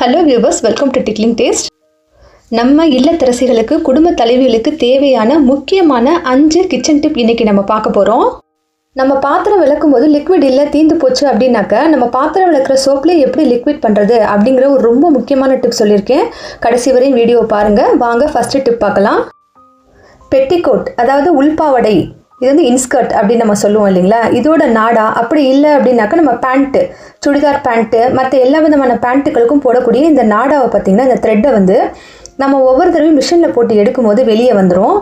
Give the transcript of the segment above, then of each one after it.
Hello viewers welcome to tickling taste நம்ம இல்லத்தரசிகளுக்கு குடும்ப தலைவிகளுக்கு தேவையான முக்கியமான அஞ்சு கிச்சன் டிப் இன்னைக்கு நம்ம பார்க்க போகிறோம் நம்ம பாத்திரம் விளக்கும் போது லிக்விட் இல்லை தீந்து போச்சு அப்படின்னாக்க நம்ம பாத்திரம் விளக்குற சோப்லேயே எப்படி லிக்விட் பண்ணுறது அப்படிங்கிற ஒரு ரொம்ப முக்கியமான டிப் சொல்லியிருக்கேன். கடைசி வரையும் வீடியோ பாருங்கள் வாங்க ஃபஸ்ட்டு டிப் பார்க்கலாம். பெட்டிகோட் அதாவது உள்பாவடை இது வந்து இன்ஸ்கர்ட் அப்படின்னு நம்ம சொல்லுவோம் இல்லைங்களா? இதோட நாடா அப்படி இல்லை அப்படின்னாக்கா நம்ம பேண்ட்டு சுடிதார் பேண்ட்டு மற்ற எல்லா விதமான பேண்ட்டுகளுக்கும் போடக்கூடிய இந்த நாடாவை பார்த்திங்கன்னா இந்த த்ரெட்டை வந்து நம்ம ஒவ்வொரு தடவையும் மிஷினில் போட்டு எடுக்கும்போது வெளியே வந்துடும்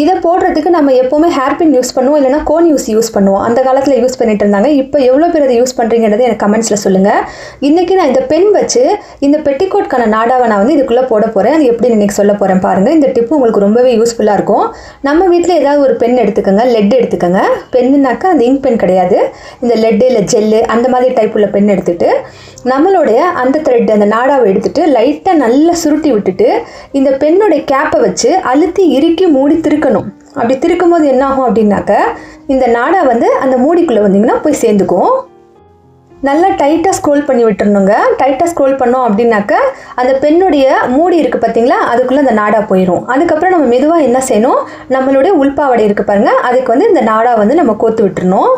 இதை போடுறதுக்கு நம்ம எப்போவுமே ஹேர்பின் யூஸ் பண்ணுவோம் இல்லைனா கோன் யூஸ் யூஸ் பண்ணுவோம். அந்த காலத்தில் யூஸ் பண்ணிட்டு இருந்தாங்க. இப்போ எவ்வளோ பேர் அதை யூஸ் பண்ணுறீங்கிறது எனக்கு கமெண்ட்ஸில் சொல்லுங்கள் இன்றைக்கி நான் இந்த பென் வச்சு இந்த பெட்டிக்கோட்கான நாடாவை நான் வந்து இதுக்குள்ளே போட போகிறேன் அது எப்படி இன்றைக்கி சொல்ல போகிறேன் பாருங்கள் இந்த டிப்பு உங்களுக்கு ரொம்பவே யூஸ்ஃபுல்லாக இருக்கும். நம்ம வீட்டில் ஏதாவது ஒரு பென் எடுத்துக்கோங்க. லெட் எடுத்துக்கோங்க. பென்னுனாக்கா அந்த இங்க் பென் கிடையாது. இந்த லெட்டு இல்லை ஜெல்லு அந்த மாதிரி டைப் உள்ள பென் எடுத்துகிட்டு நம்மளுடைய அந்த த்ரெட் அந்த நாடாவை எடுத்துகிட்டு லைட்டாக நல்லா சுருட்டி விட்டுட்டு இந்த பெண்ணுடைய கேப்பை வச்சு அழுத்தி இறுக்கி மூடி திருக்கணும் அப்படி திருக்கும் போது என்ன ஆகும் அப்படின்னாக்க இந்த நாடா வந்து அந்த மூடிக்குள்ளே வந்தீங்கன்னா போய் சேர்ந்துக்கும். நல்லா டைட்டாக ஸ்க்ரோல் பண்ணி விட்டுருணுங்க டைட்டாக ஸ்க்ரோல் பண்ணோம் அப்படின்னாக்க அந்த பெண்ணுடைய மூடி இருக்குது பார்த்தீங்களா? அதுக்குள்ளே அந்த நாடா போயிடும் அதுக்கப்புறம் நம்ம மெதுவாக என்ன செய்யணும்? நம்மளுடைய உள்பாவடை இருக்குது பாருங்கள் அதுக்கு வந்து இந்த நாடா வந்து நம்ம கோத்து விட்டுறணும்.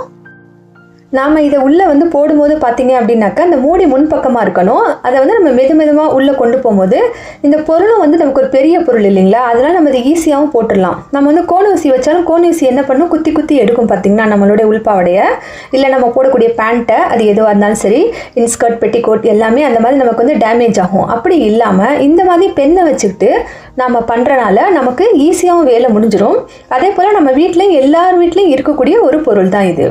நாம் இதை உள்ளே வந்து போடும்போது பார்த்தீங்க அப்படின்னாக்கா அந்த மூடி முன்பக்கமாக இருக்கணும். அதை வந்து நம்ம மெது மெதுவாக உள்ளே கொண்டு போகும்போது இந்த பொருளும் வந்து நமக்கு ஒரு பெரிய பொருள் இல்லைங்களா? அதனால் நம்ம இதை ஈஸியாகவும் போட்டுடலாம். நம்ம வந்து கோன் ஊசி வச்சாலும் கோன் ஊசி என்ன பண்ணும் குத்தி குத்தி எடுக்கும் பார்த்தீங்கன்னா நம்மளுடைய உள்பாவடைய. இல்லை நம்ம போடக்கூடிய பேண்ட்டை அது எதுவாக இருந்தாலும் சரி இன்ஸ்கர்ட் பெட்டிகோட் எல்லாமே அந்த மாதிரி நமக்கு வந்து டேமேஜ் ஆகும். அப்படி இல்லாமல் இந்த மாதிரி பெண்ணை வச்சுக்கிட்டு நம்ம பண்ணுறனால நமக்கு ஈஸியாகவும் வேலை முடிஞ்சிடும் அதே போல் நம்ம வீட்லேயும் எல்லார் வீட்லேயும் இருக்கக்கூடிய ஒரு பொருள் தான் இது.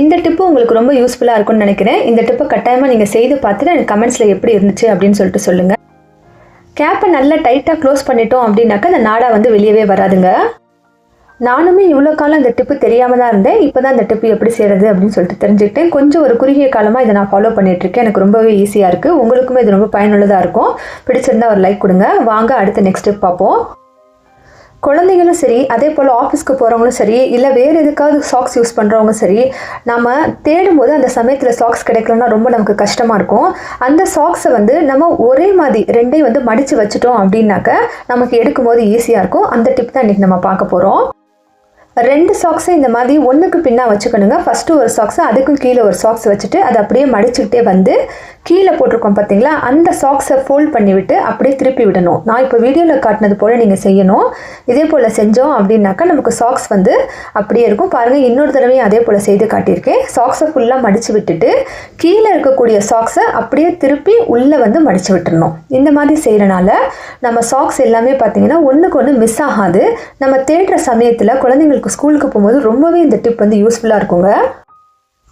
இந்த டிப்பு உங்களுக்கு ரொம்ப யூஸ்ஃபுல்லாக இருக்கும்னு நினைக்கிறேன். இந்த டிப்பை கட்டாயமாக நீங்கள் செய்து பார்த்துட்டு எனக்கு கமெண்ட்ஸில் எப்படி இருந்துச்சு அப்படின்னு சொல்லிட்டு சொல்லுங்கள் கேப்பை நல்லா டைட்டாக க்ளோஸ் பண்ணிட்டோம் அப்படின்னாக்கா அந்த நாடா வந்து வெளியவே வராதுங்க. நானுமே இவ்வளோ காலம் இந்த டிப்பு தெரியாமல் தான் இருந்தேன். இப்போ தான் இந்த டிப்பு எப்படி செய்கிறது அப்படின்னு சொல்லிட்டு தெரிஞ்சுக்கிட்டேன். கொஞ்சம் ஒரு குறுகிய காலமாக இதை நான் ஃபாலோ பண்ணிகிட்ருக்கேன் எனக்கு ரொம்பவே ஈஸியாக இருக்குது உங்களுக்குமே இது ரொம்ப பயனுள்ளதாக இருக்கும். பிடிச்சிருந்தா ஒரு லைக் கொடுங்க. வாங்க அடுத்த நெக்ஸ்ட் டிப் பார்ப்போம். குழந்தைங்களும் சரி அதே போல் ஆஃபீஸ்க்கு போகிறவங்களும் சரி இல்லை வேறு எதுக்காவது சாக்ஸ் யூஸ் பண்ணுறவங்க சரி நம்ம தேடும் போது அந்த சமயத்தில் சாக்ஸ் கிடைக்கலன்னா ரொம்ப நமக்கு கஷ்டமாக இருக்கும். அந்த சாக்ஸை வந்து நம்ம ஒரே மாதிரி ரெண்டையும் வந்து மடித்து வச்சுட்டோம் அப்படின்னாக்க நமக்கு எடுக்கும்போது ஈஸியாக இருக்கும். அந்த டிப் தான் இன்றைக்கி நம்ம பார்க்க போகிறோம் ரெண்டு சாக்ஸை இந்த மாதிரி ஒன்றுக்கு பின்னா வச்சுக்கணுங்க. ஃபஸ்ட்டு ஒரு சாக்ஸை அதுக்கும் கீழே ஒரு சாக்ஸ் வச்சுட்டு அதை அப்படியே மடிச்சுக்கிட்டே வந்து கீழே போட்டிருக்கோம் பார்த்தீங்களா? அந்த சாக்ஸை ஃபோல்ட் பண்ணிவிட்டு அப்படியே திருப்பி விடணும். நான் இப்போ வீடியோவில் காட்டினது போல் நீங்கள் செய்யணும். இதே போல் செஞ்சோம் அப்படின்னாக்கா நமக்கு சாக்ஸ் வந்து அப்படியே இருக்கும். பாருங்கள் இன்னொரு தடவையும் அதே போல் செய்து காட்டியிருக்கேன். சாக்ஸை ஃபுல்லாக மடித்து விட்டுட்டு கீழே இருக்கக்கூடிய சாக்ஸை அப்படியே திருப்பி உள்ளே வந்து மடித்து விட்டுறணும். இந்த மாதிரி செய்கிறனால நம்ம சாக்ஸ் எல்லாமே பார்த்தீங்கன்னா ஒன்றுக்கு ஒன்று மிஸ் ஆகாது. நம்ம தேடுற சமயத்தில் குழந்தைங்களுக்கு ஸ்கூலுக்கு போகும்போது ரொம்பவே இந்த டிப் வந்து யூஸ்ஃபுல்லாக இருக்குங்க.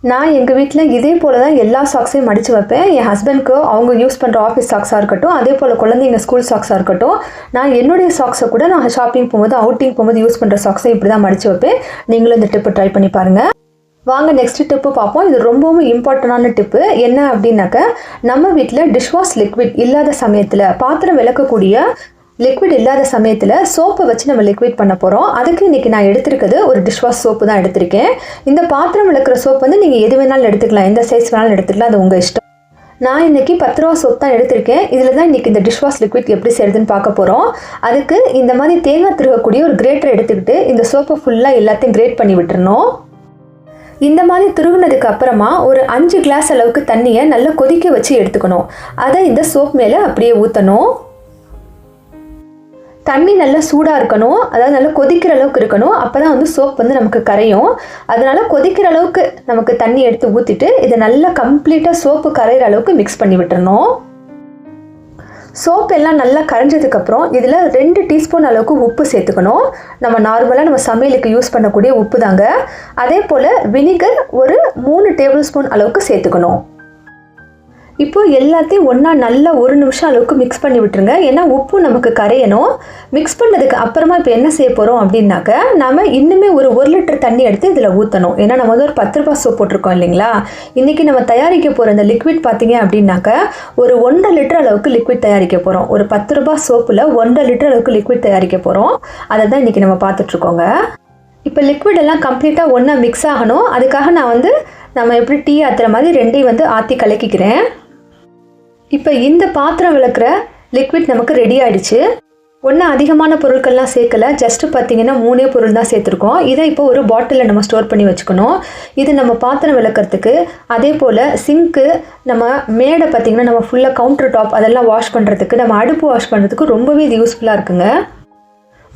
நான் எங்கள் வீட்டில் இதே போல் தான் எல்லா சாக்ஸையும் மடித்து வைப்பேன். என் ஹஸ்பண்ட்க்கு அவங்க யூஸ் பண்ணுற ஆஃபீஸ் சாக்ஸாக இருக்கட்டும் அதே போல் குழந்தைங்க ஸ்கூல் சாக்ஸாக இருக்கட்டும் நான் என்னுடைய சாக்ஸை கூட நான் ஷாப்பிங் போகும்போது அவுட்டிங் போகும்போது யூஸ் பண்ணுற சாக்ஸை இப்படி தான் மடித்து வைப்பேன். நீங்களும் இந்த டிப்பு ட்ரை பண்ணி பாருங்கள் வாங்க நெக்ஸ்ட் டிப்பு பார்ப்போம். இது ரொம்பவும் இம்பார்ட்டண்டான டிப்பு என்ன அப்படின்னாக்க நம்ம வீட்டில் டிஷ்வாஷ் லிக்விட் இல்லாத சமயத்தில் பாத்திரம் விளக்கக்கூடிய லிக்விட் இல்லாத சமயத்தில் சோப்பை வச்சு நம்ம லிக்விட் பண்ண போகிறோம் அதுக்கு இன்றைக்கி நான் எடுத்திருக்கிறது ஒரு டிஷ்வாஷ் சோப்பு தான் எடுத்திருக்கேன். இந்த பாத்திரம் விளக்குற சோப் வந்து நீங்கள் எது வேணாலும் எடுத்துக்கலாம். எந்த சைஸ் வேணாலும் எடுத்துக்கலாம். அது உங்கள் இஷ்டம். நான் இன்றைக்கி பத்து ரூபா சோப் தான் எடுத்திருக்கேன். இதில் தான் இன்றைக்கி இந்த டிஷ்வாஷ் லிக்விட் எப்படி செய்யுதுன்னு பார்க்க போகிறோம் அதுக்கு இந்த மாதிரி தேங்காய் திருகக்கூடிய ஒரு கிரேட்டர் எடுத்துக்கிட்டு இந்த சோப்பை ஃபுல்லாக எல்லாத்தையும் கிரேட் பண்ணி விட்டுறணும். இந்த மாதிரி துருவினதுக்கு அப்புறமா ஒரு அஞ்சு கிளாஸ் அளவுக்கு தண்ணியை நல்லா கொதிக்க வச்சு எடுத்துக்கணும். அதை இந்த சோப் மேலே அப்படியே ஊற்றணும் தண்ணி நல்லா சூடாக இருக்கணும். அதாவது நல்லா கொதிக்கிற அளவுக்கு இருக்கணும். அப்போ தான் வந்து சோப் வந்து நமக்கு கரையும். அதனால் கொதிக்கிற அளவுக்கு நமக்கு தண்ணி எடுத்து ஊற்றிட்டு இதை நல்லா கம்ப்ளீட்டாக சோப்பு கரையிற அளவுக்கு மிக்ஸ் பண்ணி விட்டுறணும். சோப் எல்லாம் நல்லா கரைஞ்சதுக்கப்புறம் இதில் ரெண்டு டீஸ்பூன் அளவுக்கு உப்பு சேர்த்துக்கணும். நம்ம நார்மலாக நம்ம சமையலுக்கு யூஸ் பண்ணக்கூடிய உப்பு தாங்க அதே போல் வினிகர் ஒரு மூணு டேபிள் ஸ்பூன் அளவுக்கு சேர்த்துக்கணும். இப்போ எல்லாத்தையும் ஒன்றா நல்லா ஒரு நிமிஷம் அளவுக்கு மிக்ஸ் பண்ணி விட்டுருங்க. ஏன்னா உப்பு நமக்கு கரையணும். மிக்ஸ் பண்ணதுக்கு அப்புறமா இப்போ என்ன செய்ய போகிறோம் அப்படின்னாக்க நம்ம இன்னுமே ஒரு ஒரு லிட்டர் தண்ணி எடுத்து இதில் ஊற்றணும் ஏன்னா நம்ம வந்து ஒரு பத்து ரூபாய் சோப் போட்டிருக்கோம் இல்லைங்களா? இன்றைக்கி நம்ம தயாரிக்க போகிற இந்த லிக்விட் பார்த்தீங்க அப்படின்னாக்க ஒரு ஒன்றரை லிட்டர் அளவுக்கு லிக்விட் தயாரிக்க போகிறோம் ஒரு பத்து ரூபாய் சோப்பில் ஒன்றரை லிட்டர் அளவுக்கு லிக்விட் தயாரிக்க போகிறோம் அதை தான் இன்றைக்கி நம்ம பார்த்துட்ருக்கோங்க இப்போ லிக்விட் எல்லாம் கம்ப்ளீட்டாக ஒன்றா மிக்ஸ் ஆகணும். அதுக்காக நான் வந்து நம்ம எப்படி டீ ஆற்றுற மாதிரி ரெண்டையும் வந்து ஆற்றி கலக்கிக்கிறேன். இப்போ இந்த பாத்திரம் விளக்குற லிக்விட் நமக்கு ரெடி ஆயிடுச்சு. ஒன்றும் அதிகமான பொருட்கள்லாம் சேர்க்கல. ஜஸ்ட்டு பார்த்தீங்கன்னா மூணே பொருள் தான் சேர்த்துருக்கோம். இதை இப்போ ஒரு பாட்டிலில் நம்ம ஸ்டோர் பண்ணி வச்சுக்கணும். இது நம்ம பாத்திரம் விளக்கிறதுக்கு அதே போல் சிங்க்கு நம்ம மேடை பார்த்திங்கன்னா நம்ம ஃபுல்லாக கவுண்டர் டாப் அதெல்லாம் வாஷ் பண்ணுறதுக்கு நம்ம அடுப்பு வாஷ் பண்ணுறதுக்கு ரொம்பவே இது யூஸ்ஃபுல்லாக இருக்குங்க.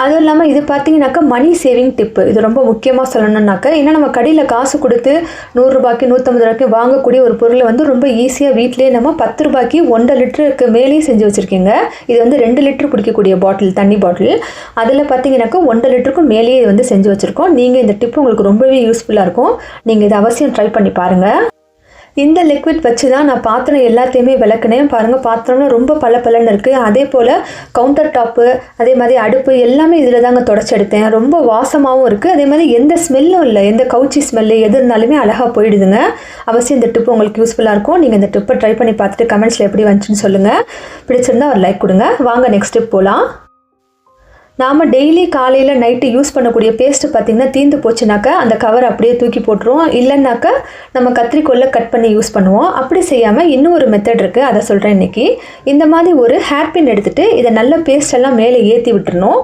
அதுவும் இல்லாமல் இது பார்த்தீங்கன்னாக்கா மணி சேவிங் டிப்பு இது ரொம்ப முக்கியமாக சொல்லணுன்னாக்கா ஏன்னா நம்ம கடையில் காசு கொடுத்து நூறுரூபாய்க்கு நூற்றம்பது ரூபாய்க்கு வாங்கக்கூடிய ஒரு பொருளை வந்து ரொம்ப ஈஸியாக வீட்டிலேயே நம்ம பத்து ரூபாய்க்கு ஒன்றரை லிட்டருக்கு மேலேயும் செஞ்சு வச்சுருக்கீங்க. இது வந்து ரெண்டு லிட்டர் குடிக்கக்கூடிய பாட்டில் தண்ணி பாட்டில் அதில் பார்த்தீங்கன்னாக்கா ஒன்றரை லிட்டருக்கும் மேலேயே இது வந்து செஞ்சு வச்சுருக்கோம். நீங்கள் இந்த டிப்பு உங்களுக்கு ரொம்பவே யூஸ்ஃபுல்லாக இருக்கும். நீங்கள் இதை அவசியம் ட்ரை பண்ணி பாருங்கள் இந்த லிக்விட் வச்சு தான் நான் பாத்திரம் எல்லாத்தையுமே விளக்குனேன். பாருங்கள் பாத்திரம்லாம் ரொம்ப பல பலன்னு இருக்குது அதே போல் கவுண்டர் டாப்பு அதே மாதிரி அடுப்பு எல்லாமே இதில் தாங்க தொடச்செடுத்தேன். ரொம்ப வாசமாகவும் இருக்குது அதே மாதிரி எந்த ஸ்மெல்லும் இல்லை. எந்த கவுச்சி ஸ்மெல்லு எது இருந்தாலுமே அழகாக போயிடுதுங்க. அவசியம் இந்த டிப்பு உங்களுக்கு யூஸ்ஃபுல்லாக இருக்கும். நீங்கள் இந்த டிப்பை ட்ரை பண்ணி பார்த்துட்டு கமெண்ட்ஸில் எப்படி வந்துச்சுன்னு சொல்லுங்கள் பிடிச்சிருந்தா ஒரு லைக் கொடுங்க. வாங்க நெக்ஸ்ட் டிப் போகலாம் நாம் டெய்லி காலையில் நைட்டு யூஸ் பண்ணக்கூடிய பேஸ்ட்டு பார்த்திங்கன்னா தீந்து போச்சுனாக்கா அந்த கவர் அப்படியே தூக்கி போட்டுருவோம் இல்லைன்னாக்கா நம்ம கத்திரிக்கோலில் கட் பண்ணி யூஸ் பண்ணுவோம். அப்படி செய்யாமல் இன்னும் ஒரு மெத்தட் இருக்குது அதை சொல்கிறேன் இன்றைக்கி இந்த மாதிரி ஒரு ஹேர்பின் எடுத்துகிட்டு இதை நல்ல பேஸ்டெல்லாம் மேலே ஏற்றி விட்டுறணும்.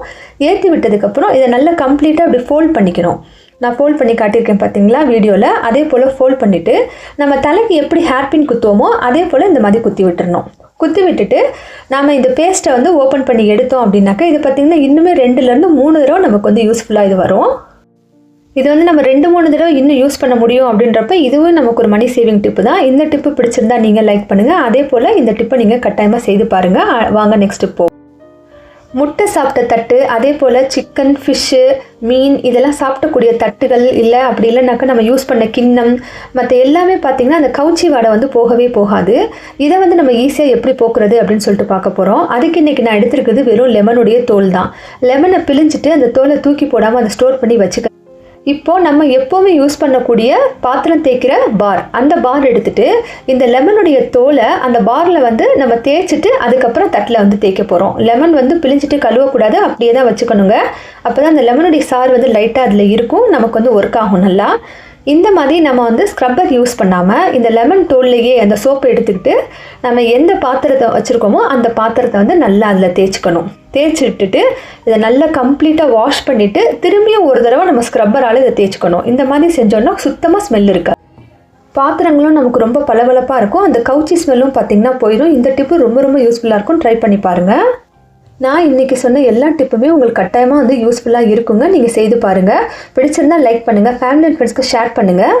ஏற்றி விட்டதுக்கப்புறம் இதை நல்லா கம்ப்ளீட்டாக அப்படி ஃபோல்ட் பண்ணிக்கணும். நான் ஃபோல்ட் பண்ணி காட்டியிருக்கேன் பார்த்தீங்களா வீடியோவில் அதே போல் ஃபோல்ட் பண்ணிவிட்டு நம்ம தலைக்கு எப்படி ஹேர்பின் குத்துவோமோ அதே போல் இந்த மாதிரி குத்தி விட்டுறணும். குத்தி விட்டுட்டு நாம் இந்த பேஸ்ட்டை வந்து ஓப்பன் பண்ணி எடுத்தோம் அப்படின்னாக்கா இது பார்த்திங்கன்னா இன்னுமே ரெண்டுலேருந்து மூணு தடவை நமக்கு வந்து யூஸ்ஃபுல்லாக இது வரும். இது வந்து நம்ம ரெண்டு மூணு தடவை இன்னும் யூஸ் பண்ண முடியும் அப்படின்றப்ப இதுவும் நமக்கு ஒரு மணி சேவிங் டிப்பு தான். இந்த டிப்பு பிடிச்சிருந்தா நீங்கள் லைக் பண்ணுங்கள் அதே போல் இந்த டிப்பை நீங்கள் கட்டாயமாக செய்து பாருங்கள் வாங்க நெக்ஸ்ட் டிப்போ முட்டை சாப்பிட்ட தட்டு அதே போல் சிக்கன் ஃபிஷ்ஷு மீன் இதெல்லாம் சாப்பிடக்கூடிய தட்டுகள் இல்லை அப்படி இல்லைனாக்கா நம்ம யூஸ் பண்ண கிண்ணம் மற்ற எல்லாமே பார்த்திங்கன்னா அந்த கவுச்சி வாடை வந்து போகவே போகாது. இதை வந்து நம்ம ஈஸியாக எப்படி போக்குறது அப்படின்னு சொல்லிட்டு பார்க்க போகிறோம் அதுக்கு இன்றைக்கி நான் எடுத்துருக்குது வெறும் லெமனுடைய தோல் தான். லெமனை பிழிஞ்சிட்டு அந்த தோலை தூக்கி போடாமல் அதை ஸ்டோர் பண்ணி வச்சுக்க இப்போ நம்ம எப்போவுமே யூஸ் பண்ணக்கூடிய பாத்திரம் தேய்க்கிற பார் அந்த பார் எடுத்துட்டு இந்த லெமனுடைய தோலை அந்த பாரில் வந்து நம்ம தேய்ச்சிட்டு அதுக்கப்புறம் தட்டில் வந்து தேய்க்க போகிறோம் லெமன் வந்து பிழிஞ்சிட்டு கழுவக்கூடாது அப்படியே தான் வச்சுக்கணுங்க. அப்போ தான் அந்த லெமனுடைய சாறு வந்து லைட்டாக அதில் இருக்கும். நமக்கு வந்து ஒர்க் ஆகும் நல்லா. இந்த மாதிரி நம்ம வந்து ஸ்க்ரப்பர் யூஸ் பண்ணாமல் இந்த லெமன் தோல்லையே அந்த சோப்பை எடுத்துக்கிட்டு நம்ம எந்த பாத்திரத்தை வச்சுருக்கோமோ அந்த பாத்திரத்தை வந்து நல்லா அதில் தேய்ச்சிக்கணும். தேய்ச்சி விட்டுட்டு இதை நல்லா கம்ப்ளீட்டாக வாஷ் பண்ணிவிட்டு திரும்பியும் ஒரு தடவை நம்ம ஸ்க்ரப்பரால் இதை தேய்ச்சிக்கணும். இந்த மாதிரி செஞ்சோன்னா சுத்தமாக ஸ்மெல் இருக்காது. பாத்திரங்களும் நமக்கு ரொம்ப பளபளப்பாக இருக்கும். அந்த கவுச்சி ஸ்மெல்லும் பார்த்திங்கன்னா போயிடும் இந்த டிப்பு ரொம்ப ரொம்ப யூஸ்ஃபுல்லாக இருக்கும். ட்ரை பண்ணி பாருங்கள் நான் இன்றைக்கி சொன்ன எல்லா டிப்புமே உங்களுக்கு கட்டாயமாக வந்து யூஸ்ஃபுல்லாக இருக்குங்க. நீங்கள் செய்து பாருங்கள் பிடிச்சிருந்தா லைக் பண்ணுங்கள் ஃபேமிலி அண்ட் ஃப்ரெண்ட்ஸ்க்கு ஷேர் பண்ணுங்கள்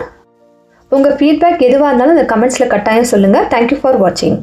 உங்கள் ஃபீட்பேக் எதுவாக இருந்தாலும் அந்த கமெண்ட்ஸில் கட்டாயம் சொல்லுங்கள் தேங்க்யூ ஃபார் வாட்சிங்